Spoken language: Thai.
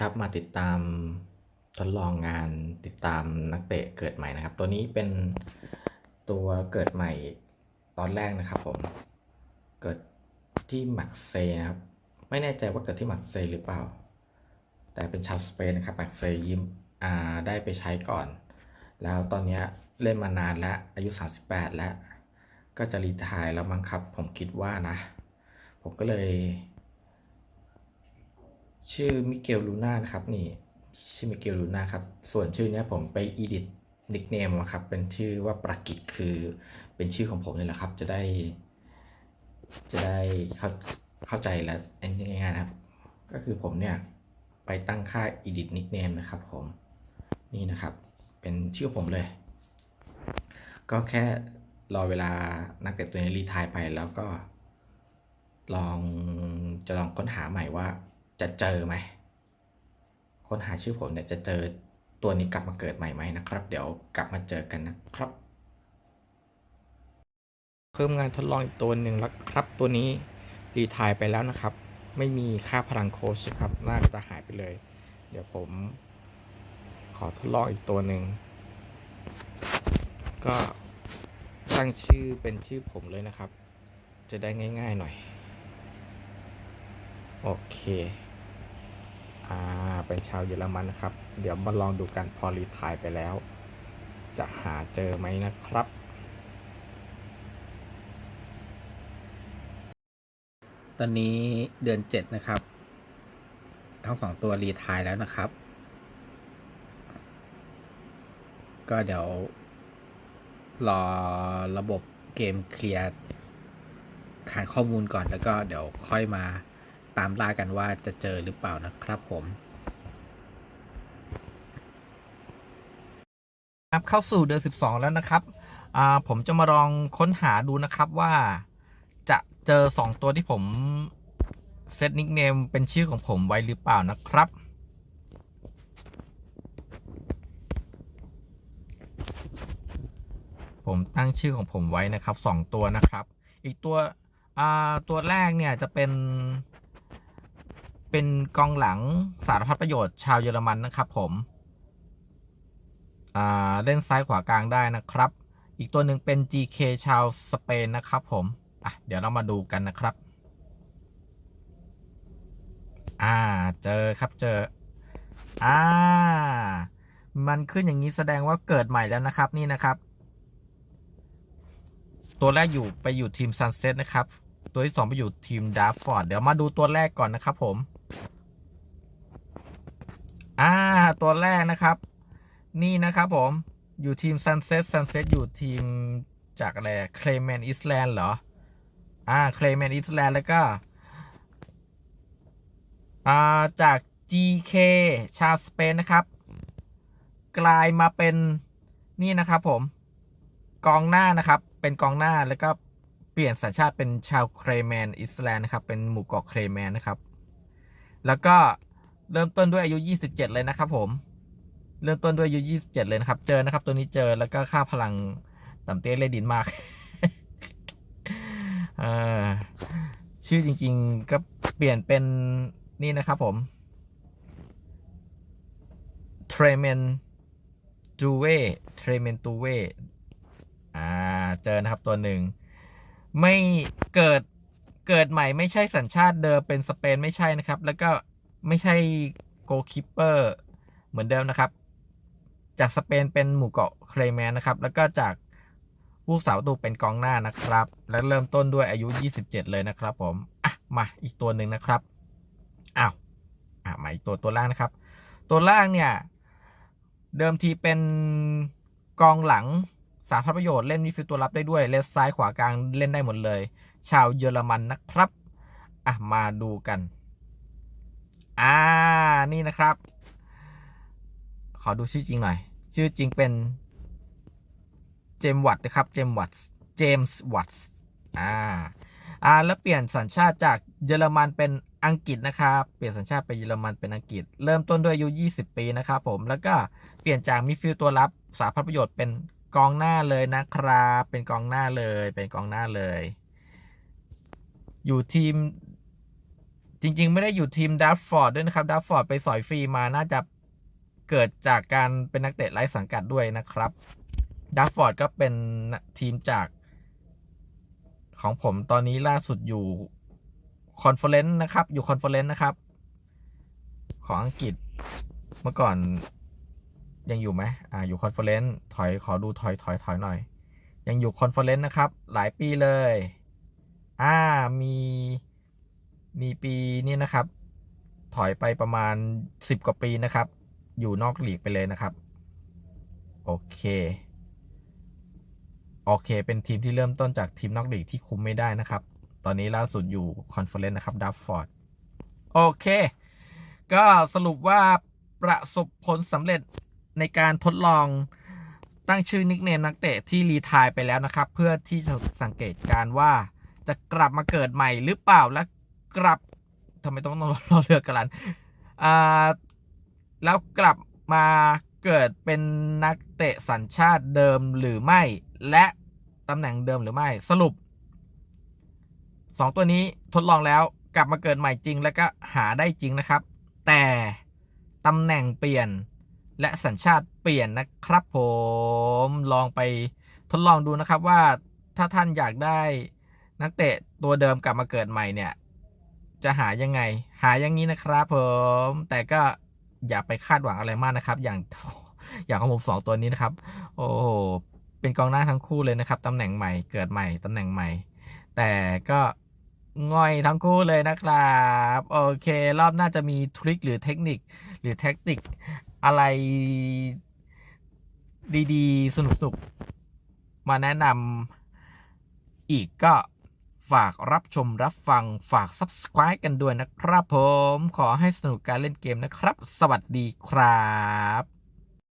ครับมาติดตามทดลองงานติดตามนักเตะเกิดใหม่นะครับ ตัวนี้เป็นตัวเกิดใหม่ตอนแรกนะครับผมเกิดที่มักเซนะครับ ไม่แน่ใจว่าเกิดที่มักเซหรือเปล่า แต่เป็นชาวสเปนนะครับมักเซย์ยิมอ่าได้ไปใช้ก่อน แล้วตอนนี้เล่นมานานแล้วอายุ 38 แล้ว ก็จะรีทายแล้วมั้งครับ ผมคิดว่านะ ผมก็เลย ชื่อมิเกลลูน่านะครับ นี่ชื่อมิเกลลูน่าครับ ส่วนชื่อนี้ผมไปอีดิทนิกเนมครับ เป็นชื่อว่าประกิตคือเป็นชื่อของผมนี่แหละครับ จะได้ จะได้เข้าเข้าใจแล้วอันนี้ง่ายๆนะครับ ก็คือผมเนี่ย ไปตั้งค่า edit nickname นะครับผม นี่นะครับ เป็นชื่อผมเลย ก็แค่รอเวลานักเตะตัวนี้รีไทายไปแล้วก็ ลองจะลองค้นหาใหม่ว่า จะเจอไหมค้นหาชื่อผมเนี่ยจะเจอตัวนี้กลับมาเกิดใหม่ไหมนะครับ เดี๋ยวกลับมาเจอกันนะครับ เพิ่มงานทดลองอีกตัวหนึ่งแล้วครับตัวนี้รีทายไปแล้วนะครับ ไม่มีค่าพลังโค้ชครับน่าจะหายไปเลย เดี๋ยวผม ขอทดลองอีกตัวหนึ่งก็ตั้งชื่อเป็นชื่อผมเลยนะครับ จะได้ง่าย ๆหน่อย โอเค อ่าเป็นชาวเยอรมันนะครับ เดี๋ยวมาลองดูกันพอรีทายไปแล้ว จะหาเจอไหมนะครับ ตอนนี้เดือนเจ็ดนะครับ ทั้งสองตัวรีทายแล้วนะครับ ก็เดี๋ยวรอระบบเกมเคลียร์ฐานข้อมูลก่อนแล้วก็เดี๋ยวค่อยมา ตามล่ากันว่าจะเจอหรือเปล่านะครับผมครับเข้าสู่เดือน 12 แล้วนะครับผมจะมาลองค้นหาดูนะครับว่าจะเจอ 2 ตัวที่ผมเซตนิกเนมเป็นชื่อของผมไว้หรือเปล่านะครับผมตั้งชื่อของผมไว้นะครับ 2 ตัวนะครับ อีกตัวตัวแรกเนี่ยจะเป็น เป็นกองหลังสารพัดประโยชน์ชาวเยอรมันนะครับผมเล่นซ้ายขวากลางได้นะครับ อีกตัวหนึ่งเป็น GK ชาวสเปนนะครับผมอะเดี๋ยวเรามาดูกันนะครับ อ่าเจอครับเจอ อ่า มันขึ้นอย่างนี้แสดงว่าเกิดใหม่แล้วนะครับนี่นะครับ ตัวแรกอยู่ไปอยู่ทีม Sunset นะครับ ตัวที่2ไปอยู่ทีม d a r f o r d เดี๋ยวมาดูตัวแรกก่อนนะครับผม อ่า ตัวแรกนะครับ นี่นะครับผม อยู่ทีม Sunset Sunset อยู่ทีมจากอะไร c l a y m a n Island เหรอ อ่า c l a y m a n Island แล้วก็ อ่า จาก GK ชาวสเปนนะครับ กลายมาเป็นนี่นะครับผม กองหน้านะครับ เป็นกองหน้าแล้วก็เปลี่ยนสัญชาติเป็นชาวเครแมนอิสแลนด์นะครับ เป็นหมู่เกาะเครแมนนะครับ แล้วก็ เริ่มต้นด้วยอายุ 27 เลยนะครับผม เริ่มต้นด้วยอายุ 27 เลยนะครับ เจอนะครับ ตัวนี้เจอแล้วก็ค่าพลังต่ำเตี้ยเลดินมากชื่อจริง ๆ ก็เปลี่ยนเป็นนี่นะครับผมเทรเมนจูเวเทรเมนตูเวอ่า เจอนะครับตัวหนึ่ง ไม่เกิดเกิดใหม่ไม่ใช่สัญชาติเดิมเป็นสเปนไม่ใช่นะครับ แล้วก็ ไม่ใช่โกคิปเปอร์เหมือนเดิมนะครับ จากสเปนเป็นหมู่เกาะเคลแมนนะครับ แล้วก็จากผู้สาวตูเป็นกองหน้านะครับ และเริ่มต้นด้วยอายุ 27 เลยนะครับผม อะ มาอีกตัวหนึ่งนะครับ อ้าว อะมาอีกตัวตัวล่างนะครับ ตัวล่างเนี่ย เดิมทีเป็นกองหลังสาพัดประโยชน์เล่นมิฟิลตัวรับได้ด้วยเล่นซ้ายขวากลางเล่นได้หมดเลย ชาวเยอรมันนะครับ อะ มาดูกัน อ่า นี่นะครับ ขอดูชื่อจริงหน่อย ชื่อจริงเป็น เจมวัตนะครับ เจมวัตเจมส์วัตอ่า อ่า แล้วเปลี่ยนสัญชาติจากเยอรมันเป็นอังกฤษนะครับ เปลี่ยนสัญชาติเป็นเยอรมันเป็นอังกฤษ เริ่มต้นด้วยอายุ 20 ปีนะครับผม แล้วก็เปลี่ยนจากมิดฟิลด์ตัวรับสาพัดประโยชน์เป็นกองหน้าเลยนะครับ เป็นกองหน้าเลย เป็นกองหน้าเลย อยู่ทีม จริง ๆ ไม่ได้อยู่ทีมดัฟฟอร์ดด้วยนะครับดัฟฟอร์ดไปสอยฟรีมาน่าจะเกิดจากการเป็นนักเตะไร้สังกัดด้วยนะครับดัฟฟอร์ดก็เป็นทีมจาก ของผมตอนนี้ล่าสุดอยู่คอนเฟอเรนซ์นะครับ อยู่คอนเฟอเรนซ์นะครับ ของอังกฤษเมื่อก่อนยังอยู่ไหมอ่า อยู่คอนเฟอเรนซ์ถอยขอดูถอยถอยถอยหน่อย ยังอยู่คอนเฟอเรนซ์นะครับ หลายปีเลย อ่ามี มีปีนี้นะครับ ถอยไปประมาณ 10 กว่าปีนะครับ อยู่นอกหลีกไปเลยนะครับ โอเค โอเค เป็นทีมที่เริ่มต้นจากทีมนอกหลีกที่คุมไม่ได้นะครับ ตอนนี้ล่าสุดอยู่คอนเฟอเรนซ์นะครับดัฟฟอร์ดโอเค ก็สรุปว่าประสบผลสำเร็จในการทดลองตั้งชื่อนิกเนมนักเตะที่รีทายไปแล้วนะครับ เพื่อที่จะสังเกตการว่าจะกลับมาเกิดใหม่หรือเปล่าและ กลับทำไมต้องรอเรือกันลันอ่าแล้วกลับมาเกิดเป็นนักเตะสัญชาติเดิมหรือไม่ และตำแหน่งเดิมหรือไม่สรุปสองตัวนี้ทดลองแล้วกลับมาเกิดใหม่จริง แล้วก็หาได้จริงนะครับ แต่ตำแหน่งเปลี่ยนและสัญชาติเปลี่ยนนะครับผมลองไปทดลองดูนะครับว่าถ้าท่านอยากได้นักเตะตัวเดิมกลับมาเกิดใหม่เนี่ย จะหายังไง หาอย่างนี้นะครับผมแต่ก็อย่าไปคาดหวังอะไรมากนะครับ อย่างอย่างของผมสองตัวนี้นะครับ โอ้โหเป็นกองหน้าทั้งคู่เลยนะครับตำแหน่งใหม่เกิดใหม่ตำแหน่งใหม่ แต่ก็ง่อยทั้งคู่เลยนะครับ โอเค รอบหน้าจะมีทริคหรือเทคนิค หรือแท็กติก อะไรดีๆ สนุกๆ มาแนะนำอีกก็ ฝากรับชมรับฟังฝาก Subscribe กันด้วยนะครับผม ขอให้สนุกการเล่นเกมนะครับ สวัสดีครับ